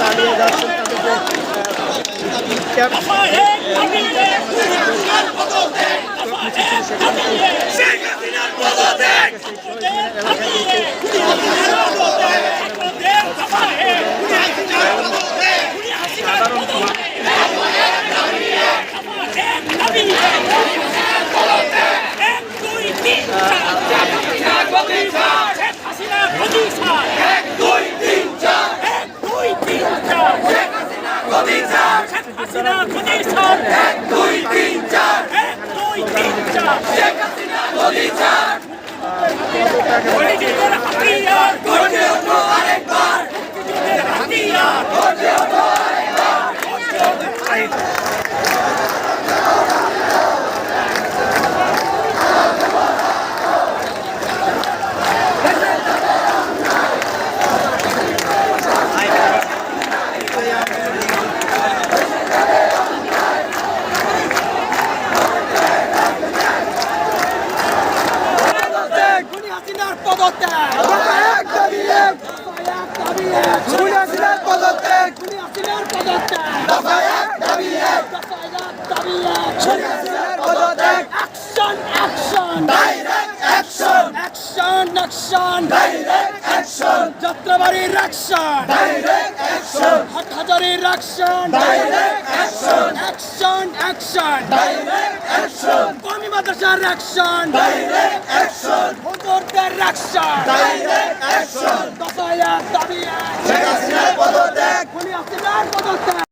চালিয়ে যাচ্ছেন তাদের যে Let's go. খুনি হাসিনার পদত্যাগ। খুনি হাসিনার পদত্যাগ। দফা এক দাবি এক। দফায় এক, দাবি এক। খুনি হাসিনার পদত্যাগ। Action action. Direct action action action. Direct action যাত্রাবাড়ির action. Direct action হাটহাজারির action. Direct action action action. Direct action কমি মাদ্রাসার অ্যাকশন। ডাইরেক্ট অ্যাকশন হুজুরদের অ্যাকশন। ডাইরেক্ট অ্যাকশন দফায় দাবি শেখ হাসিনার পদত্যাগ।